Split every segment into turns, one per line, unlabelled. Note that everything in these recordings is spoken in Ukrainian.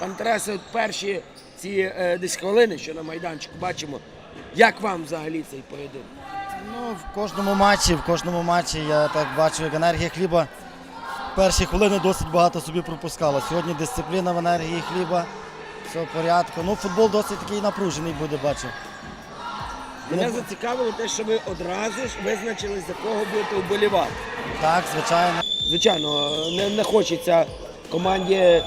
Пан Тарасе, перші ці е, десь хвилини, що на майданчику бачимо. Як вам взагалі цей поєдинок?
Ну, в кожному матчі, в кожному матчі я так бачу, як енергія хліба. Перші хвилини досить багато собі пропускала. Сьогодні дисципліна в енергії хліба. Все в порядку. Ну, футбол досить такий напружений буде, бачу.
Мене зацікавило те, що ви одразу ж визначили, за кого будете вболівати.
Так, звичайно.
Звичайно, не, не хочеться команді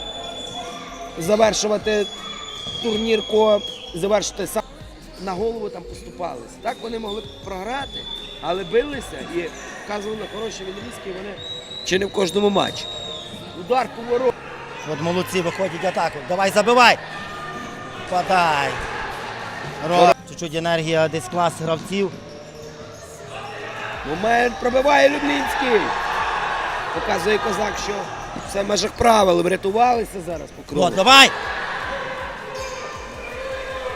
завершувати турнірку, завершити сам. На голову там поступалися. Так вони могли програти, але билися і вказували на хороші відрізки. Вони чи не в кожному матчі. Удар по ворот.
От молодці виходять в атаку. Давай забивай. Подай. Ро. Чуть-чуть енергія десь клас гравців.
Момент пробиває Люблінський. Показує козак, що все в межах правил. Врятувалися зараз по крові.
От, давай.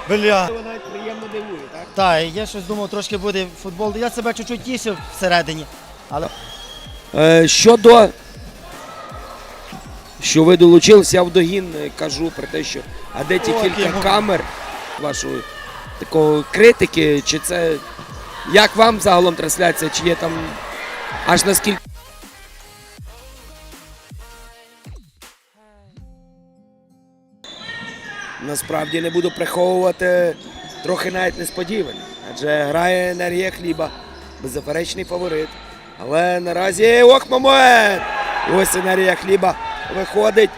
Бля.
Ви навіть приємно дивує, так?
Так, я щось думав, трошки буде футбол. Я себе чуть-чуть тішив всередині. Але
Е, щодо що ви долучилися, я вдогін е, кажу про те, що а де ті
О,
кілька
який
камер вашої такого критики, чи це як вам загалом трансляція, чи є там аж наскільки. Насправді не буду приховувати трохи навіть несподівано. Адже грає енергія хліба, беззаперечний фаворит. Але наразі ох, момент! Ось енергія хліба виходить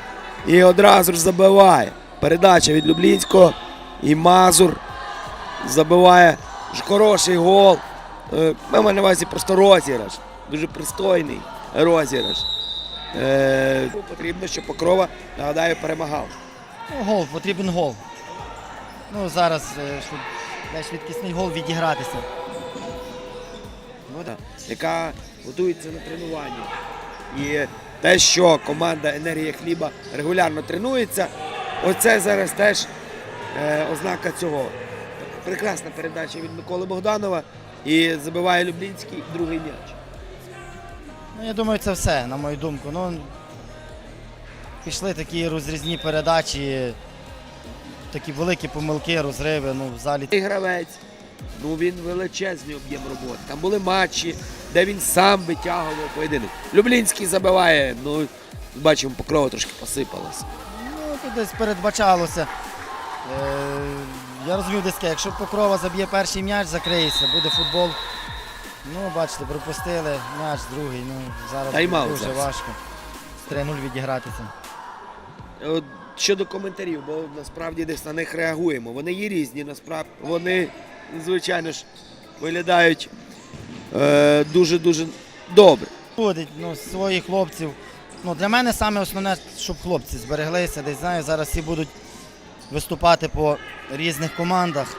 і одразу ж забиває. Передача від Люблінського. І Мазур забиває хороший гол. Е, Ми на увазі просто розіграш. Дуже пристойний розіграш. Е, потрібно, щоб Покрова, нагадаю, перемагав.
Ну, гол, потрібен гол. Ну, зараз, е, щоб швидкісний гол відігратися.
Ну, яка готується на тренуванні. І те, що команда Енергія хліба регулярно тренується, оце зараз теж е, ознака цього. Прекрасна передача від Миколи Богданова і забиває Люблінський другий м'яч.
Ну, я думаю, це все, на мою думку. Ну, пішли такі розрізні передачі, такі великі помилки, розриви. Ну, в залі
Цей гравець, ну він величезний об'єм роботи. Там були матчі, де він сам витягував поєдинок. Люблінський забиває, ну бачимо, покрова трошки посипалася.
Ну, тут десь передбачалося. Е, я розумів десь, якщо Покрова заб'є перший м'яч, закриється, буде футбол. Ну, бачите, пропустили м'яч, другий. Ну, зараз
Тайм-аут
дуже
зараз.
важко. 3-0 відігратися.
Щодо коментарів, бо насправді десь на них реагуємо. Вони є різні, насправді. Вони, звичайно ж, виглядають дуже-дуже добре.
Буде ну, своїх хлопців. Ну, для мене саме основне, щоб хлопці збереглися. Десь знаю, зараз всі будуть виступати по різних командах.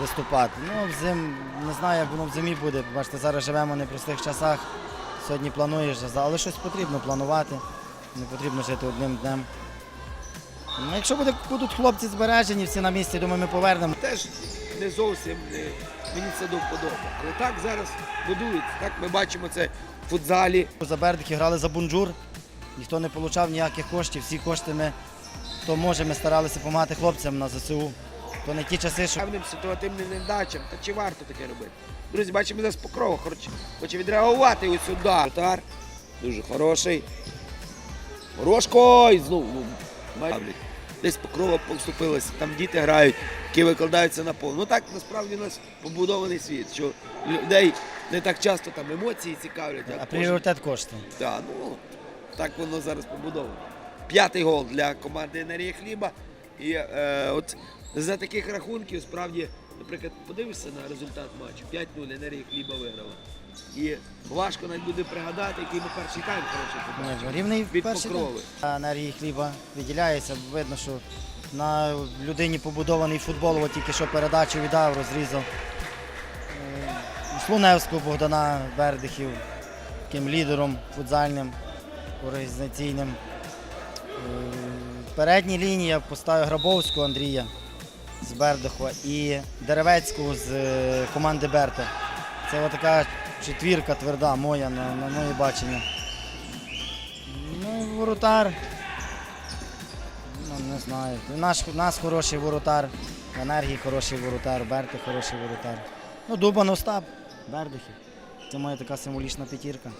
Виступати. Ну, взим, не знаю, як воно в зимі буде. Бачите, зараз живемо в непростих часах. Сьогодні плануєш, але щось потрібно планувати. Не потрібно жити одним днем. Ну, якщо буде, будуть хлопці збережені, всі на місці, думаю, ми повернемо.
Теж не зовсім е, мені це до вподоби. Але так зараз будується. Так ми бачимо це в футзалі.
За Бердики грали за бунджур. Ніхто не отримав ніяких коштів. Всі кошти ми, хто може, ми старалися допомагати хлопцям на ЗСУ. То не ті часи, що
певним ситуативним невдачам. Та чи варто таке робити? Друзі, бачимо зараз покрова, хоче, хоче відреагувати ось сюди. Удар дуже хороший. Морошко і знову ну, десь покрова поступилася, там діти грають, які викладаються на пол. Ну так насправді у нас побудований світ, що людей не так часто там емоції цікавлять,
а пріоритет кошти.
Так, ну так воно зараз побудовано. П'ятий гол для команди Енергія Хліба. І е, от за таких рахунків, справді, наприклад, подивишся на результат матчу. 5-0 Енергія Хліба виграла. І важко навіть буде пригадати, який ми перший тайм хороший
Рівний
Від
перший
Покрови.
Енергії хліба виділяється. Видно, що на людині побудований футбол, от тільки що передачу віддав, розрізав. Е, Слуневського Богдана Бердихів, таким лідером футзальним, організаційним. Е, Передня лінія поставив Грабовського Андрія з Бердихова і Деревецького з е, команди Берта. Це така четвірка тверда моя на, на моє бачення. Ну, воротар. Ну, не знаю. Наш, у нас хороший воротар, енергії хороший воротар, Берти хороший воротар. Ну, Дубан Остап, Бердихів. Це моя така символічна п'ятірка.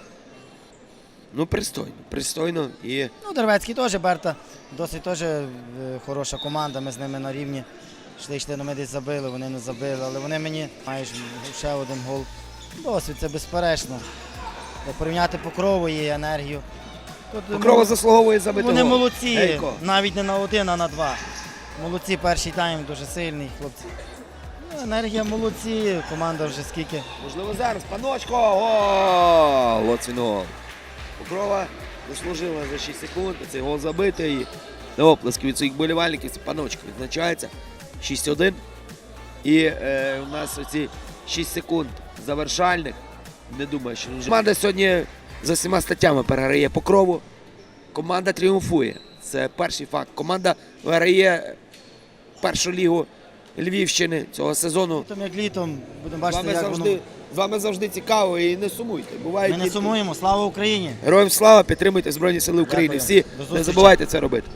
Ну, пристойно, пристойно і
Ну, Дервецький теж Берта, досить теж е, хороша команда. Ми з ними на рівні. Йшли, йшли, ну, ми десь забили, вони не забили, але вони мені мають ще один гол. Досвід, це безперечно. Порівняти покрову і енергію. Тут,
Покрова
ну,
заслуговує забити
Вони
гол.
молодці,
Гейко.
навіть не на один, а на два. Молодці, перший тайм дуже сильний, хлопці. Ну, енергія молодці, команда вже скільки.
Можливо, зараз. Паночко! Гол! От гол. Покрова заслужила за 6 секунд. Цей гол забитий. На оплески від своїх болівальників. Це паночко відзначається. 6-1. І е, у нас оці 6 секунд завершальних. Не думаю, що вже. команда сьогодні за всіма статтями переграє покрову. Команда тріумфує. Це перший факт. Команда виграє першу лігу Львівщини цього сезону.
Літом як літом, будемо
З
бачити,
вами,
як
завжди,
воно.
з вами завжди цікаво і не сумуйте. Бувають
Ми не
дні-
сумуємо, слава Україні!
Героям слава, підтримуйте Збройні Сили України.
Дякую.
Всі не забувайте це робити.